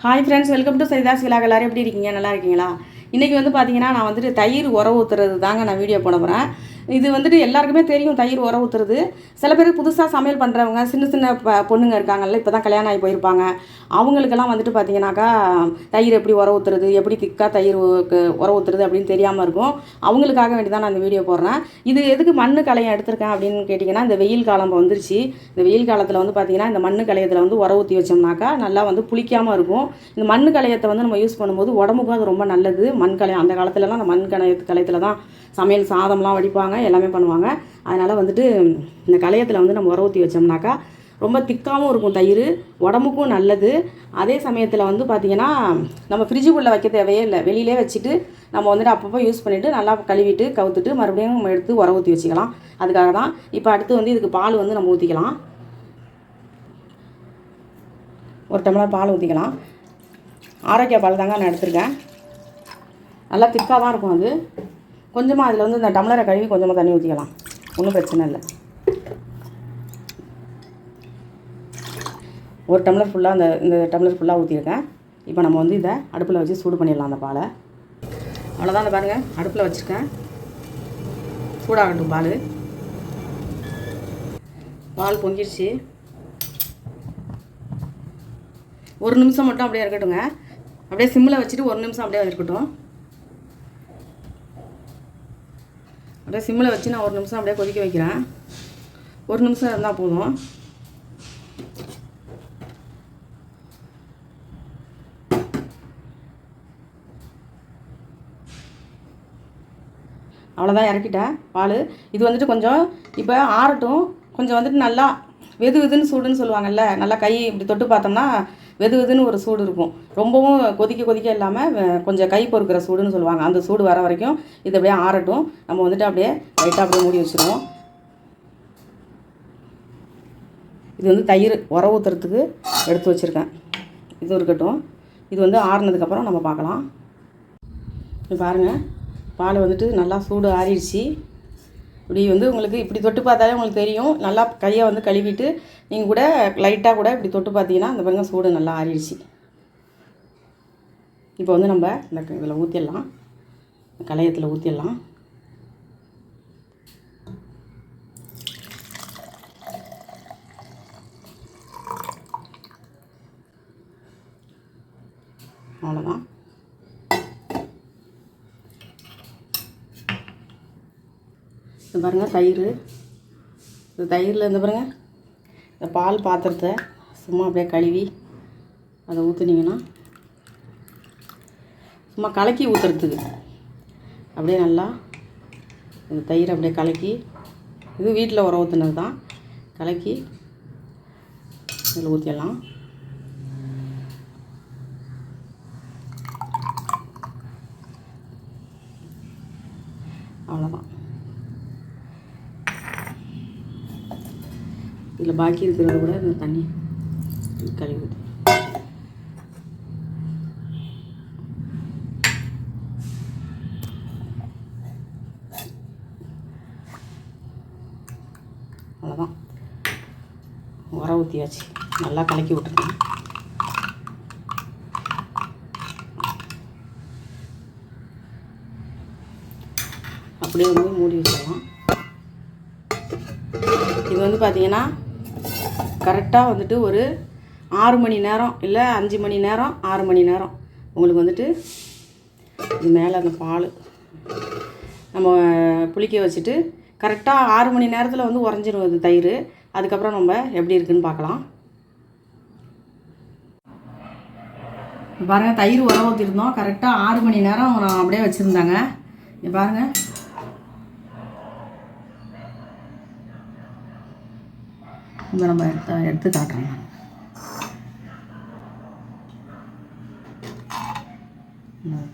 Hi friends welcome to Sarita's vlog எல்லாரும் எப்படி இருக்கீங்க? நல்லா இருக்கீங்களா? இன்றைக்கி வந்து பார்த்தீங்கன்னா நான் வந்துட்டு தயிர் உரம் ஊற்றுறது தாங்க நான் வீடியோ போட போகிறேன் இது வந்துட்டு எல்லாருக்குமே தெரியும் தயிர் உரம் ஊற்றுறது சில பேர் புதுசாக சமையல் பண்ணுறவங்க சின்ன சின்ன ப பொண்ணுங்க இருக்காங்கல்ல இப்போ தான் கல்யாணம் ஆகி போயிருப்பாங்க. அவங்களுக்கெல்லாம் வந்துட்டு பார்த்தீங்கன்னாக்கா தயிர் எப்படி உரம் ஊற்றுறது எப்படி திக்காக தயிர் உரம் ஊற்றுறது அப்படின்னு தெரியாமல் இருக்கும். அவங்களுக்காக வேண்டி தான் நான் இந்த வீடியோ போடுறேன். இது எதுக்கு மண்ணு கலையம் எடுத்திருக்கேன் அப்படின்னு கேட்டிங்கன்னா இந்த வெயில் காலம் வந்துருச்சு. இந்த வெயில் காலத்தில் வந்து பார்த்திங்கன்னா இந்த மண்ணு கலையத்தில் வந்து உரம் ஊற்றி வச்சோம்னாக்கா நல்லா வந்து புளிக்காமல் இருக்கும். இந்த மண்ணு கலையத்தை வந்து நம்ம யூஸ் பண்ணும்போது உடம்புக்கும் அது ரொம்ப நல்லது. மண் கலையம் அந்த காலத்துலலாம் அந்த மண் கலைய கலையத்தில் தான் சமையல் சாதம்லாம் வடிப்பாங்க. எல்லாமே பண்ணுவாங்க. அதனால் வந்துட்டு இந்த கலையத்தில் வந்து நம்ம உர ஊற்றி வச்சோம்னாக்கா ரொம்ப திக்காகவும் இருக்கும் தயிர் உடம்புக்கும் நல்லது. அதே சமயத்தில் வந்து பார்த்திங்கன்னா நம்ம ஃப்ரிட்ஜுக்குள்ளே வைக்க தேவையே இல்லை. வெளியிலே வச்சுட்டு நம்ம வந்துட்டு அப்பப்போ யூஸ் பண்ணிவிட்டு நல்லா கழுவிட்டு கவுத்துட்டு மறுபடியும் நம்ம எடுத்து உர ஊற்றி வச்சுக்கலாம். அதுக்காக தான் இப்போ அடுத்து வந்து இதுக்கு பால் வந்து நம்ம ஊற்றிக்கலாம் ஒரு டம்ளர் பால் ஊற்றிக்கலாம் ஆரோக்கிய பால் தாங்க நான் எடுத்திருக்கேன். நல்லா திக்காக தான் இருக்கும் அது. கொஞ்சமாக அதில் வந்து இந்த டம்ளரை கழுவி கொஞ்சமாக தண்ணி ஊற்றிக்கலாம் ஒன்றும் பிரச்சனை இல்லை. ஒரு டம்ளர் ஃபுல்லாக அந்த இந்த டம்ளர் ஃபுல்லாக ஊற்றிருக்கேன் இப்போ நம்ம வந்து இதை அடுப்பில் வச்சு சூடு பண்ணிடலாம் அந்த பாலை. அவ்வளோதான் அந்த பாருங்கள் அடுப்பில் வச்சுருக்கேன். சூடாகட்டும் பால். பால் பொங்கிடுச்சு ஒரு நிமிஷம் மட்டும் அப்படியே இருக்கட்டுங்க அப்படியே சிம்மில் வச்சுட்டு ஒரு நிமிஷம் அப்படியே இருக்கட்டும். அப்படியே சிம்மில் வச்சு நான் ஒரு நிமிஷம் அப்படியே கொதிக்க வைக்கிறேன். ஒரு நிமிஷம் இருந்தால் போதும். அவ்வளோதான் இறக்கிட்டேன் பால். இது வந்துட்டு கொஞ்சம் இப்போ ஆறட்டும். கொஞ்சம் வந்துட்டு நல்லா வெது வெதுன்னு சூடுன்னு சொல்லுவாங்கல்ல நல்லா கை இப்படி தொட்டு பார்த்தோம்னா வெது வெதுன்னு ஒரு சூடு இருக்கும். ரொம்பவும் கொதிக்க கொதிக்க இல்லாமல் கொஞ்சம் கை பொறுக்கிற சூடுன்னு சொல்லுவாங்க. அந்த சூடு வர வரைக்கும் இது அப்படியே ஆறட்டும். நம்ம வந்துட்டு அப்படியே லைட்டாக அப்படியே மூடி வச்சுருவோம். இது வந்து தயிர் உர ஊற்றுறதுக்கு எடுத்து வச்சுருக்கேன். இது இருக்கட்டும். இது வந்து ஆறுனதுக்கப்புறம் நம்ம பார்க்கலாம். பாருங்கள் பால் வந்துட்டு நல்லா சூடு ஆறிடுச்சு. இப்படி வந்து உங்களுக்கு இப்படி தொட்டு பார்த்தாலே உங்களுக்கு தெரியும். நல்லா கையை வந்து கழுவிட்டு நீங்கள் கூட லைட்டாக கூட இப்படி தொட்டு பார்த்தீங்கன்னா அந்த பாருங்க சூடு நல்லா ஆறிடுச்சு. இப்போ வந்து நம்ம இந்த இதில் ஊற்றிடலாம் கலையத்தில் ஊற்றிடலாம் அவ்வளோதான் இது பாருங்கள் தயிர். இந்த தயிரில் இந்த பாருங்கள் இந்த பால் பாத்திரத்தை சும்மா அப்படியே கழுவி அதை ஊற்றுனீங்கன்னா சும்மா கலக்கி ஊற்றுறதுக்கு அப்படியே நல்லா இந்த தயிர் அப்படியே கலக்கி இது வீட்டில் உரம் ஊற்றுனது தான். கலக்கி இதில் ஊற்றிடலாம் அவ்வளோதான் இதில் பாக்கி இருக்கிறத கூட இந்த தண்ணி கழுவி ஊத்து. அவ்வளோதான் உர ஊற்றியாச்சு நல்லா கலக்கி விட்டுருக்கேன். அப்படியே வந்து மூடி வச்சிடலாம். இது வந்து பார்த்தீங்கன்னா கரெக்டாக வந்துட்டு ஒரு ஆறு மணி நேரம் இல்லை அஞ்சு மணி நேரம் ஆறு மணி நேரம். உங்களுக்கு வந்துட்டு இது மேலே அந்த பால். நம்ம புளிக்க வச்சுட்டு கரெக்டாக ஆறு மணி நேரத்தில் வந்து உறைஞ்சிரும் அது தயிர். அதுக்கப்புறம் நம்ம எப்படி இருக்குன்னு பார்க்கலாம். பாருங்கள் தயிர் உரம் ஊற்றிருந்தோம் கரெக்டாக ஆறு மணி நேரம் அப்படியே வச்சுருந்தாங்க. இங்க பாருங்கள் இப்போ நம்ம எடுத்து எடுத்து காட்டுறேன் நான்.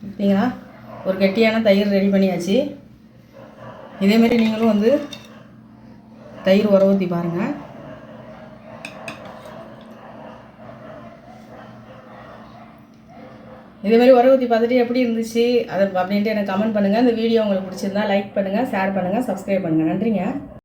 பார்த்தீங்களா ஒரு கெட்டியான தயிர் ரெடி பண்ணியாச்சு. இதேமாரி நீங்களும் வந்து தயிர் உர ஊற்றி பாருங்கள் இதேமாதிரி மாதிரி ஊற்றி பார்த்துட்டு எப்படி இருந்துச்சு அதை அப்படின்ட்டு எனக்கு கமெண்ட் பண்ணுங்கள் இந்த வீடியோ உங்களுக்கு பிடிச்சிருந்தா லைக் பண்ணுங்கள் ஷேர் பண்ணுங்கள் சப்ஸ்கிரைப் பண்ணுங்கள் நன்றிங்க.